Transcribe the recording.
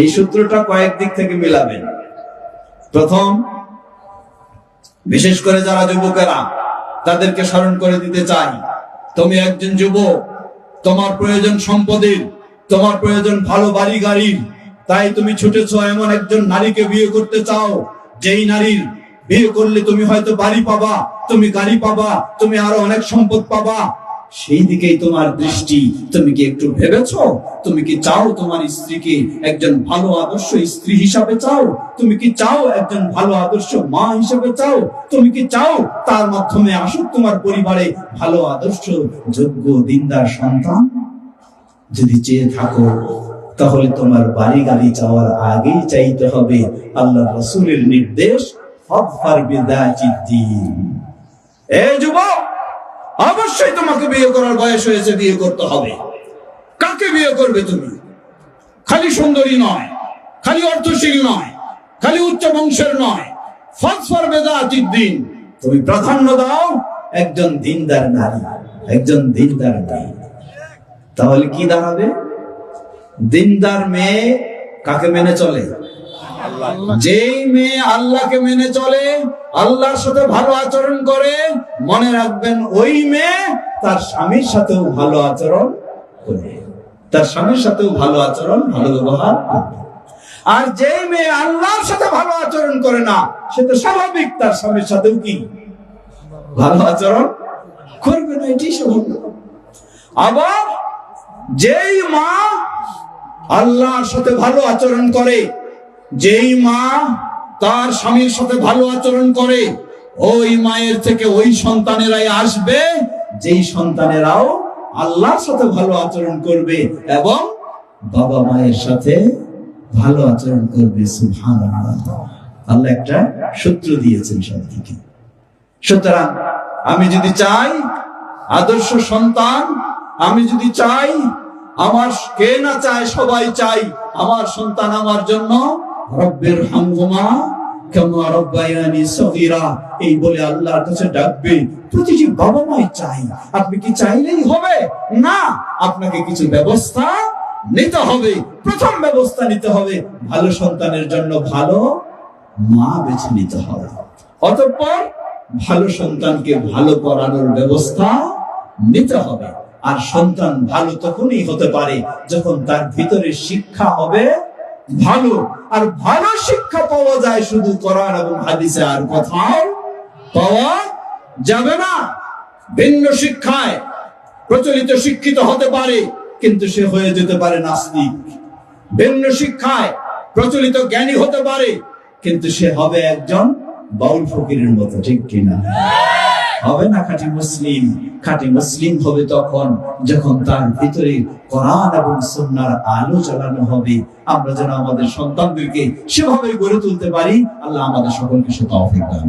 এই সূত্রটা কয়েক দিক থেকে মিলাবেন প্রথম, বিশেষ করে যারা যুবকেরা, তাদেরকে স্মরণ করে দিতে চাই। তুমি একজন যুবক, তোমার প্রয়োজন সম্পদের, তোমার প্রয়োজন ভালো বাড়ি গাড়ির তাই তুমি ছুটেছ এমন একজন নারীকে বিয়ে করতে চাও, যেই নারীর বিয়ে করলে তুমি হয়তো বাড়ি পাবা, তুমি গাড়ি পাবা, তুমি আরও অনেক সম্পদ পাবা। সেই দিকেই তোমার দৃষ্টি। তুমি কি একটু ভেবেছো? তুমি কি চাও তোমার স্ত্রীকে একজন ভালো আদর্শ স্ত্রী হিসাবে চাও? তুমি কি চাও একজন ভালো আদর্শ মা হিসাবে চাও? তুমি কি চাও তার মাধ্যমে আসুক তোমার পরিবারে ভালো আদর্শ, যোগ্য দিনদার সন্তান? যদি চেয়ে থাকো, তাহলে তোমার বাড়ি গাড়ি চাওয়ার আগেই চাইতে হবে আল্লাহ রসুলের নির্দেশ এ যুবক! অবশ্যই তোমাকে বিয়ে করার বয়স হয়েছে, বিয়ে করতে হবে। কাকে বিয়ে করবে তুমি? খালি সুন্দরী নয়, খালি অর্থশীল নয়, খালি উচ্চ বংশের নয়। তুমি প্রাধান্য দাও, একজন দিনদার নারী, একজন দিনদার নারী। তাহলে কি দাঁড়াবে? দিনদার মেয়ে কাকে মেনে চলে? যেই মেয়ে আল্লাহকে মেনে চলে, আল্লাহর সাথে ভালো আচরণ করে, মনে রাখবেন ওই মেয়ে তার স্বামীর সাথেও ভালো আচরণ করে। তার স্বামীর সাথেও ভালো আচরণ, ভালো ব্যবহার আর যেই মেয়ে আল্লাহর সাথে ভালো আচরণ করে না, সে তো স্বাভাবিক তার স্বামীর সাথেও কি ভালো আচরণ করবে না এটি আবার যেই মা আল্লাহর সাথে ভালো আচরণ করে যেই মা তার স্বামীর সাথে ভালো আচরণ করে, ওই মায়ের থেকে ওই সন্তানেরাই আসবে, যেই সন্তানেরাও আল্লাহর সাথে ভালো আচরণ করবে এবং বাবা মায়ের সাথে ভালো আচরণ করবে, সুবহানাল্লাহ। আল্লাহ একটা সূত্র দিয়েছেন সবদিকে সুতরাং আমি যদি চাই, আদর্শ সন্তান, আমি যদি চাই, আমার কে না চায়, সবাই চাই, আমার সন্তান আমার জন্য রব্বের হামগুমা কেমন রব্বায়ানি সগীরা। এই বলে আল্লাহর কাছে ডাকবে, প্রতিটি বাবা মাই চাই আপনি কি চাইলেই হবে? না, আপনাকে কিছু ব্যবস্থা নিতে হবে। প্রথম ব্যবস্থা নিতে হবে, ভালো সন্তানের জন্য ভালো মা বেছে নিতে হবে। অতঃপর ভালো সন্তানকে ভালো করানোর ব্যবস্থা নিতে হবে। আর সন্তান ভালো তখনই হতে পারে যখন তার ভিতরে শিক্ষা হবে ভালো। আর ভালো শিক্ষা পাওয়া যায় শুধু কোরআন এবং হাদিসে, আর কোথাও পাওয়া যাবে না। ভিন্ন শিক্ষায় প্রচলিত শিক্ষিত হতে পারে, কিন্তু সে হয়ে যেতে পারে নাস্তিক। ভিন্ন শিক্ষায় প্রচলিত জ্ঞানী হতে পারে, কিন্তু সে হবে একজন বাউল ফকিরের মতো, ঠিক কিনা? হবে না খাঁটি মুসলিম? খাঁটি মুসলিম হবে তখন যখন তার ভিতরে কোরআন এবং সুন্নার আলো চালানো হবে। আমরা যেন আমাদের সন্তানদেরকে সেভাবে গড়ে তুলতে পারি, আল্লাহ আমাদের সকলকে সে তৌফিক দান